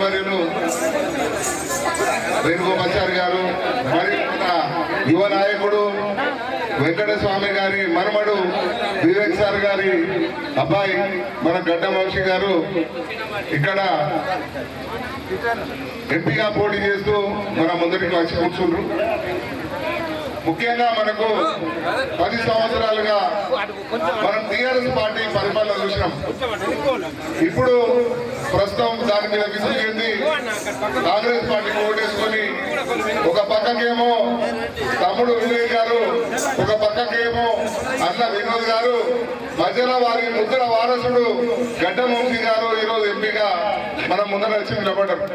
మంత్రివర్యులు వేణుగోపాచారి గారు మరి యువ నాయకుడు వెంకటస్వామి గారి మరమడు వివేక్ సార్ గారి అబ్బాయి మన గడ్డ వంశీ గారు ఇక్కడ ఎంపీగా పోటీ చేస్తూ మన ముందరికి వచ్చి కూర్చుండ్రు. ముఖ్యంగా మనకు పది సంవత్సరాలుగా మనం టీఆర్ఎస్ పార్టీ పరిపాలన చూసినాం. ఇప్పుడు ప్రస్తుతం దాని మీద విసుగు చెంది కాంగ్రెస్ పార్టీకి ఓటేసుకొని ఒక పక్కకేమో తమ్ముడు విజయ్ గారు ఒక పక్కకేమో అన్న వినోద్ గారు మధ్యలో వారి ముద్ర వారసుడు గడ్డ వంశీ గారు ఈరోజు ఎంపీగా మనం ముందర వచ్చి నిలబడ్డారు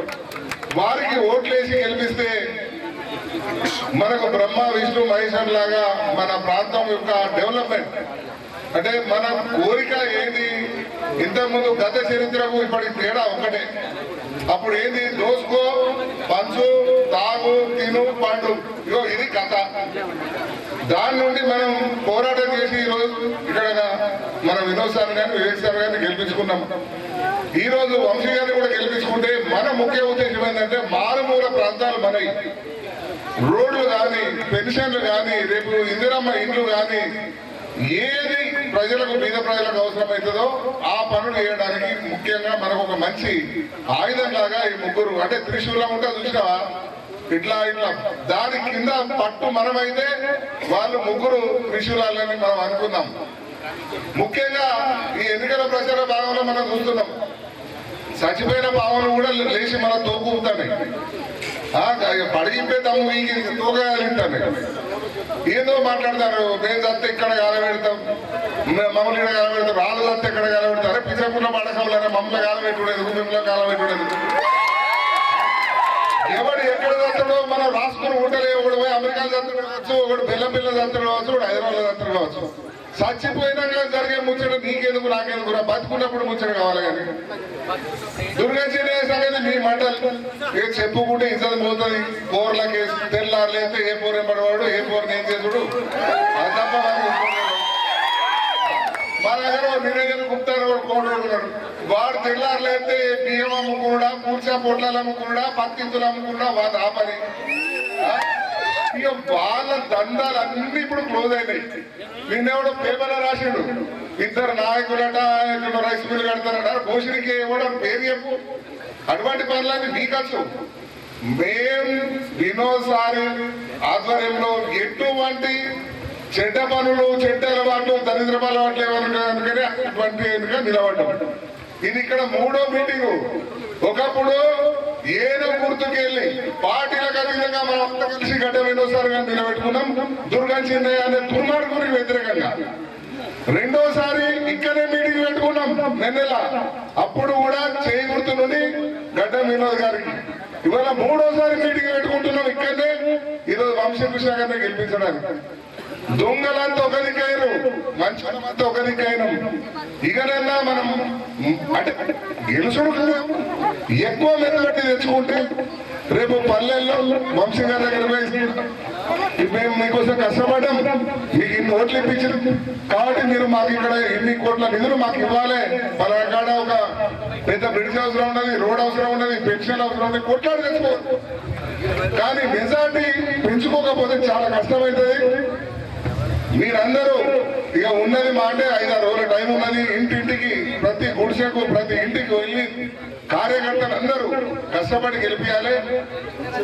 వారికి ఓట్లేసి గెలిపిస్తే మనకు బ్రహ్మ విష్ణు మహేశ్వర్ లాగా మన ప్రాంతం యొక్క డెవలప్మెంట్. అంటే మన కోరిక ఏది? ఇంతకుముందు గత చరిత్రకు ఇప్పటి తేడా ఒకటే అప్పుడు ఏంది? దోసుకో పంచు తాగు తిను పండు. ఇగో ఇది కథ. దాని నుండి మనం పోరాటం చేసి ఈరోజు ఇక్కడ మన వినోద్ సార్ గారిని వివేక్ సార్ గారిని గెలిపించుకున్నాం. ఈ రోజు వంశీ గారిని కూడా గెలిపించుకుంటే మన ముఖ్య ఉద్దేశం ఏంటంటే మారుమూల ప్రాంతాలు మనవి. రోడ్లు కానీ పెన్షన్లు కానీ రేపు ఇందిరమ్మ ఇండ్లు కానీ ఏది ప్రజలకు బీద ప్రజలకు అవసరమవుతుందో ఆ పనులు చేయడానికి ముఖ్యంగా మనకు ఒక మంచి ఆయుధం లాగా ఈ ముగ్గురు అంటే త్రిశూలం ఉంటే చూసినావా? ఇట్లా ఇట్లా. దాని కింద పట్టు మనమైతే వాళ్ళు ముగ్గురు త్రిశూలాలని మనం అనుకుందాం. ముఖ్యంగా ఈ ఎన్నికల ప్రచార భాగంలో మనం చూస్తున్నాం. చచ్చిపోయిన పావులు కూడా లేచి మన తోకుతాయి పడిగిపోయి తమ్ము వీగి తోగలింటాను ఏదో మాట్లాడతారు మేము చస్తే ఇక్కడ కాలబెడతాం మమ్మల్ని ఇక్కడ కాలబెడతాం వాళ్ళు చస్తే ఇక్కడ కాలబెడతారు పిచ్చకున్న పడకంలో మమ్మల్ని కాలబెట్టుడేది మిమ్మల్ని కాలబెట్టుడేది ఎవడు ఎక్కడ చస్తాడో మనం రాసుకుని ఉండలే ఒకడు పోయి అమెరికా చస్తాడు కావచ్చు ఒకడు బెల్లం పిల్ల చస్తాడు కావచ్చు ఒకడు హైదరాబాద్ చస్తాడు కావచ్చు. చచ్చిపోయినాక జరిగే ముచ్చట నీకెందుకు నాకెందుకు కూడా బతుకున్నప్పుడు ముచ్చట కావాలి కానీ. దుర్గంజనే సంగతి మీ మంటలు ఏ చెప్పుకుంటే ఇజ్జత్ పోతుంది. పోర్లకి తెల్లారులేస్తే ఏ పోర్ ఎంబడవాడు ఏ పోర్ నేను చేసుడు. అది తప్ప మా దగ్గర నిరంజన్ గుప్తా కోడు వాడు తెల్లారులేస్తే బియ్యం అమ్ముకున్నాడా కూర్చా పొట్లాలు అమ్ముకున్నాడా పత్తింతులు అమ్ముకున్నా వాడు ఆ పని. ఇక వాళ్ళ దండాలు అన్ని ఇప్పుడు క్లోజ్ అయినాయి. నిన్నెవడో పేపర్లో రాసిండు. ఇద్దరు నాయకులట ఇక్కడ రైస్ మిల్ కడతారట. భూషుడికి ఇవ్వడం పేరు చెప్పు. అటువంటి పనులన్నీ మీకచ్చు మేం వినోద్ ఆధ్వర్యంలో ఎటువంటి చెడ్డ పనులు చెడ్డ అలవాట్లు దరిద్ర అలవాట్లు ఏమన్నా అటువంటి నిలబడ్డం. ఇది ఇక్కడ మూడో మీటింగు. ఒకప్పుడు ఏదో గుర్తుకెళ్ళి పార్టీలకు అతీతంగా మనం అంతా కలిసి గడ్డ వినోసారి నిలబెట్టుకున్నాం. దుర్గం చిన్నయ్య అనే దుర్మార్గునికి వ్యతిరేకంగా. రెండోసారి ఇక్కడే మీటింగ్ పెట్టుకున్నాం నెన్నెల. అప్పుడు కూడా చేయి గుర్తు నుండి గడ్డ వినోద్ గారికి. ఇవాళ మూడోసారి మీటింగ్ పెట్టుకుంటున్నాం ఇక్కడనే. ఈరోజు వంశకృష్ణ గారిని గెలిపించడానికి. దొంగలంతా ఒక దిక్కైరు మంచులంతా ఒక దిక్కైనం ఇకనన్నా మనం అంటే గెలుసుడు కదా. ఎక్కువ మెత్తబట్టి తెచ్చుకుంటే రేపు పల్లెల్లో వంశీ గారి దగ్గర మేము మీకోసం కష్టపడ్డాం. మీకు ఇన్ని ఓట్లు ఇప్పించారు కాబట్టి మీరు మాకు ఇక్కడ ఇన్ని కోట్ల నిధులు మాకు ఇవ్వాలి. పలానా కాడ ఒక పెద్ద బ్రిడ్జ్ అవసరం ఉన్నది రోడ్ అవసరం ఉన్నది పెన్షన్ అవసరం ఉన్నది కొట్లాడి తెచ్చుకోవచ్చు. కానీ మెజార్టీ పెంచుకోకపోతే చాలా కష్టమవుతుంది మీరందరూ ఇక ఉన్నది మాటే ఐదారు రోజుల టైం ఉన్నది. ఇంటింటికి ప్రతి గుడిసెకు ప్రతి ఇంటికి కష్టపడి గెలిపించాలి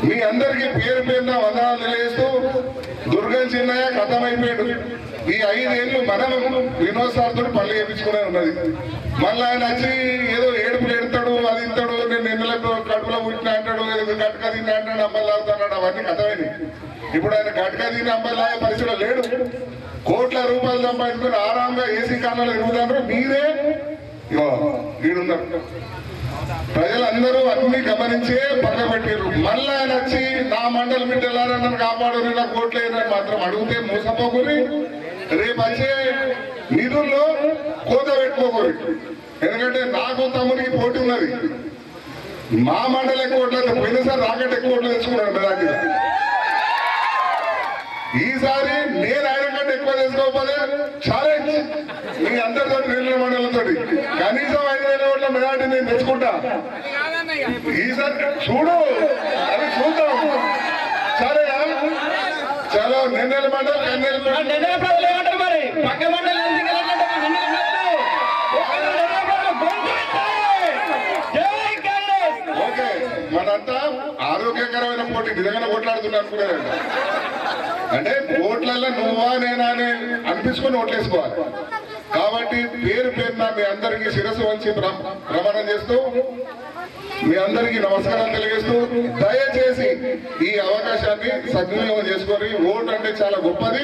మీ అందరికి పేరు పేరున వందనాలు తెలియజేస్తూ దుర్గం చిన్నయ్య కథమైపోయాడు. ఈ ఐదేళ్ళు మనం వినోద్ సార్తో పళ్ళు చేయించుకునే ఉన్నది. మళ్ళీ ఆయన వచ్చి ఏదో ఏడుపులు ఎడతాడు అది ఇస్తాడు నేను నిన్నల కడుపులో పుట్టిన అంటాడు ఏదో గట్క తిన్నా అంటాడు అమ్మలు అవుతాడు అవన్నీ కథమైనవి ఇప్పుడు ఆయన గట్క తిని లాగే పరిస్థితిలో లేడు. కోట్ల రూపాయలు సంపాదించుకుని ఆరాంగా ఏసీ కాలంలో ఎరుగుతారు మీరే ఇగో వీడున్నారు ప్రజలందరూ అన్ని గమనించే పక్క పెట్టారు మళ్ళీ ఆయన వచ్చి నా మండలి బిడ్డలారా నన్ను కాపాడు నా కోట్లేదని మాత్రం అడిగితే మోసపోకుని రేపు వచ్చే నిధుల్లో కోత పెట్టుకోకూరి ఎందుకంటే నాకు తమ్ముడికి పోటీ ఉన్నది. మా మండలి ఎక్కువ ఓట్లేదు పోయినసారి రాకెట్ ఎక్కువ ఓట్లు తెచ్చుకున్నాడు మెదాకి ఈసారి నేను ఆయన కంటే ఎక్కువ చేసుకోకపోతే ఛాలెంజ్ మీ అందరితో నీళ్ళ మండలంతో కనీసం ఐదు వేల ఓట్ల మెజార్టీ నేను తెచ్చుకుంటా. ఈసారి చూడు అది చూద్దాం. సరే చలో నిన్నెల మండలి కన్నెల పక్క మండలి మనంతా ఆరోగ్యకరమైన పోటీ నిజంగానే కొట్లాడుతున్నా అనుకున్నారంట. అంటే ఓట్లలో నువ్వా నేనా అని అనిపించుకుని ఓట్లేసుకోవాలి. కాబట్టి పేరు పేరున మీ అందరికీ శిరస్సు వంచి ప్ర- ప్రమాణం చేస్తూ మీ అందరికీ నమస్కారం తెలియజేస్తూ దయచేసి ఈ అవకాశాన్ని సద్వినియోగం చేసుకొని ఓటు అంటే చాలా గొప్పది.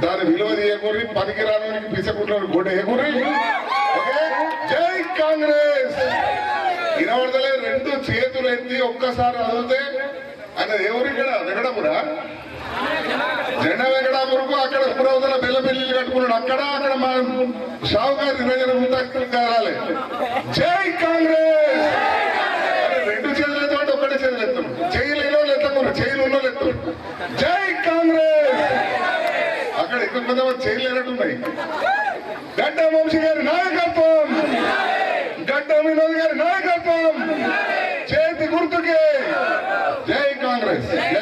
దాని విలువ చేయకూరి పనికి రావడానికి పిచ్చకుంటారు గుడ్డ వేయకూరి ఓకే? జై కాంగ్రెస్! ఇరవై రెండు చేతులు ఎత్తి ఒక్కసారి అదిలితే ఆయన ఎవరు ఇక్కడ? వెంకటాపురా? జెండా వెంకటాపురకు అక్కడ పురవతల బెల్ల పెళ్ళిళ్ళు కట్టుకున్నాడు. అక్కడ అక్కడ మా షావుకారు నిరంజన ముందు కావాలి జై కాంగ్రెస్! రెండు చేతులు ఎత్తామంటే ఒక్కటే చేతులు ఎత్తాం చేయి లేని వాళ్ళు ఎత్తకూరు చేయిలు ఉన్న వాళ్ళు జై కాంగ్రెస్! అక్కడ ఎక్కువ కొంతమంది చేయి లేనట్టున్నాయి గడ్డ వంశీ గారి నాయకత్వం! గడ్డ వినోద్ గారి నాయకత్వం! చేతి గుర్తుకే! করেন